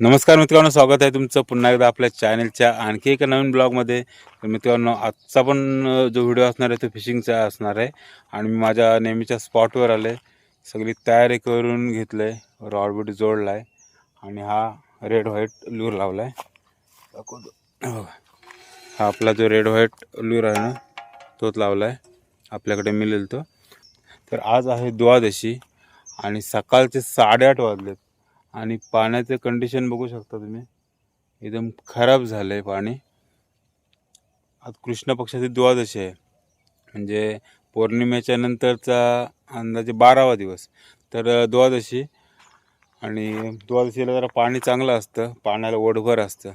नमस्कार मित्रांनो स्वागत आहे तुमचं पुन्हा एकदा आपल्या चॅनलच्या आणखी एका नवीन ब्लॉगमध्ये तर मित्रांनो आजचा पण जो व्हिडिओ असणार आहे तो फिशिंगचा असणार आहे. आणि मी माझ्या नेहमीच्या स्पॉटवर आले सगळी तयारी करून घेतलं आहे रॉडबीड जोडला आहे आणि हा रेड व्हाईट लूर लावला आहे हो. हा आपला जो रेड व्हाईट लूर आहे ना तोच लावला आहे आपल्याकडे मिळेल तो. तर आज आहे द्वादशी आणि सकाळचे साडेआठ वाजलेत. आणि पाण्याचं कंडिशन बघू शकता तुम्ही. एकदम खराब झालं आहे पाणी. आज कृष्ण पक्षाची द्वादशी आहे. म्हणजे पौर्णिमेच्या नंतरचा अंदाजे बारावा दिवस. तर द्वादशी. आणि द्वादशीला जरा पाणी चांगलं असतं. पाण्याला ओढभर असतं.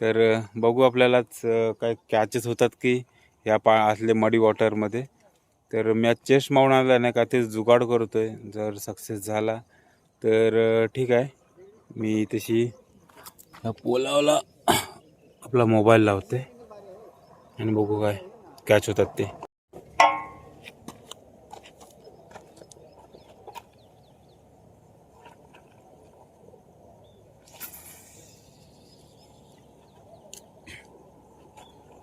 तर बघू आपल्यालाच काय कॅचेस होतात की या पा असले मडी वॉटरमध्ये तर मी आज चेस्ट मावून आला नाही का तेच जुगाड करतो आहे जर सक्सेस झाला तर ठीक आहे. मी तशी या पोलावला आपला मोबाईल लावते. आणि बघू काय कॅच होतात ते.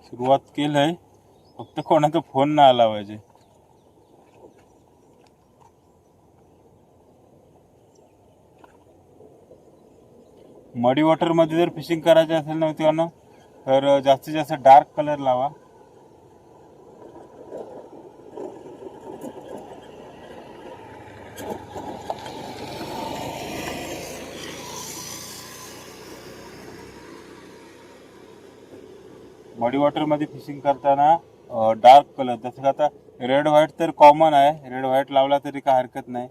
सुरुवात केलं आहे फक्त कोणाचा फोन नाही आला पाहिजे. मडी वॉटरमध्ये जर फिशिंग करायची असेल ना मित्रांनो तर जास्तीत जास्त डार्क कलर लावा. मडी वॉटरमध्ये फिशिंग करताना डार्क कलर जसं का आता रेड व्हाईट तर कॉमन आहे. रेड व्हाईट लावला तरी काय हरकत नाही.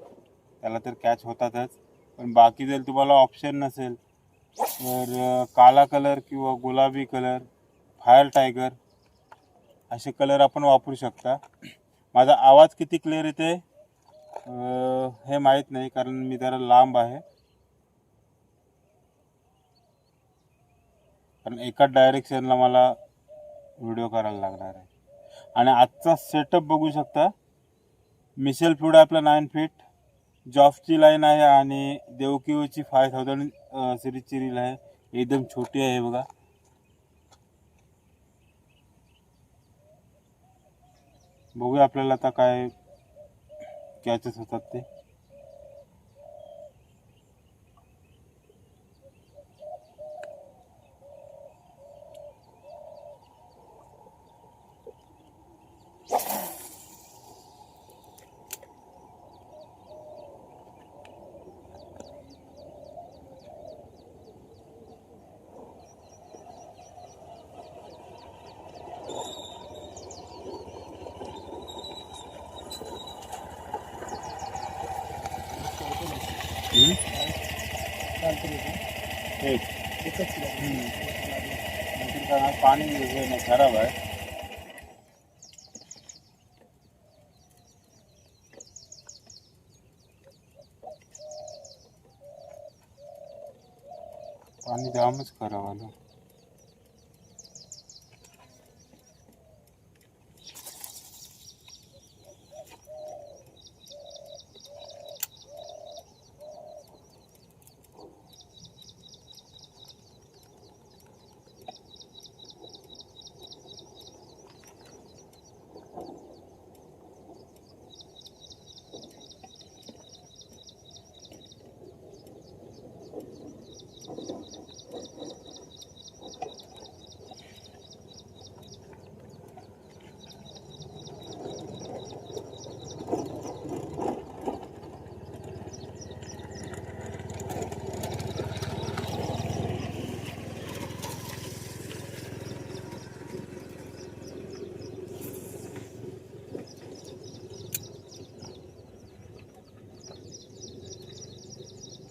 त्याला तर कॅच होतातच. पण बाकी जर तुम्हाला ऑप्शन नसेल तर काळा काला कलर किंवा गुलाबी कलर फायर टायगर असे कलर आपण वापरू शकता. माझा आवाज किती क्लिअर येते हे माहीत नाही कारण मी जरा लांब आहे. कारण एकाच डायरेक्शनला मला व्हिडिओ करायला लागणार आहे. आणि आजचा सेटअप बघू शकता. मिशेल फ्लूड आहे आपला नाईन फीट जॉफची लाईन आहे आणि देवकिओची फाय थाउजंड सिरीजची आहे. एकदम छोटी आहे बघा. बघूया आपल्याला आता काय कॅचेस होतात ते. एक. पाणी हे नाही, खराब आहे. पाणी जामच खराब आलं.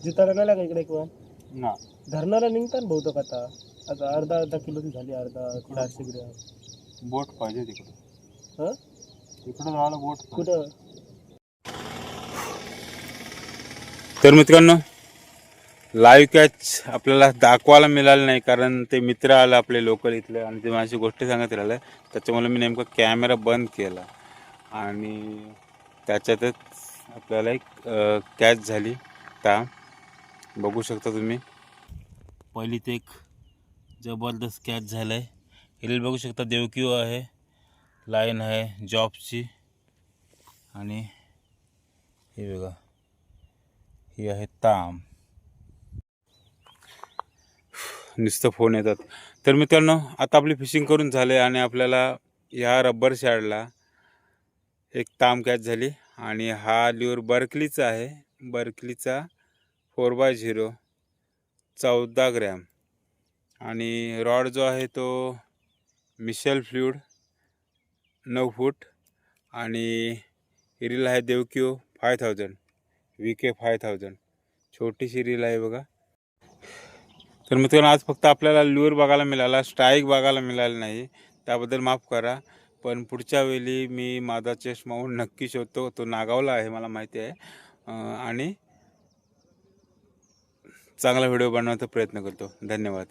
जिताला नाही लागा इकडे किंवा ना. धरणाला निघतात बहुतेक आता. आता अर्धा अर्धा किलोची झाली अर्धा चारशे ग्रॅम. बोट पाहिजे तिकडे. हं? तिकडे जायला बोट पाहिजे. कुठं? तर मित्रांनो लाईव्ह कॅच आपल्याला दाखवायला मिळालं नाही कारण ते मित्र आलं आपले लोकल इथले आणि ते माझी गोष्टी सांगत राहिलं. त्याच्यामुळे मी नेमका कॅमेरा बंद केला. आणि त्याच्यातच आपल्याला एक कॅच झाली. ता बघू शकता तुम्ही. पहिलीत एक जबरदस्त कॅच झालं आहे हिल बघू शकता देवकिओ आहे लाईन आहे जॉबची आणि हे बघा ही आहे ताम. नुसतं फोन येतात. तर मित्रांनो आता आपली फिशिंग करून झाले आणि आपल्याला ह्या रब्बर शॅडला एक ताम कॅच झाली. आणि हा लिओर बर्कलीचा आहे. बर्कलीचा फोर बाय झिरो चौदा ग्रॅम. आणि रॉड जो आहे तो मिशेल फ्ल्यूड नऊ फूट. आणि रील आहे देवक्यू five thousand V K five thousand. छोटीशी रील आहे बघा. तर मित्रांनो आज फक्त आपल्याला लूर बघायला मिळाला स्ट्राईक बघायला मिळाला नाही. त्याबद्दल माफ करा. पण पुढच्या वेळी मी माझा चेस्ट माऊंट नक्की शोधतो. तो नागावला आहे मला माहिती आहे. आणि चांगला व्हिडिओ बनवण्याचा प्रयत्न करतो. धन्यवाद.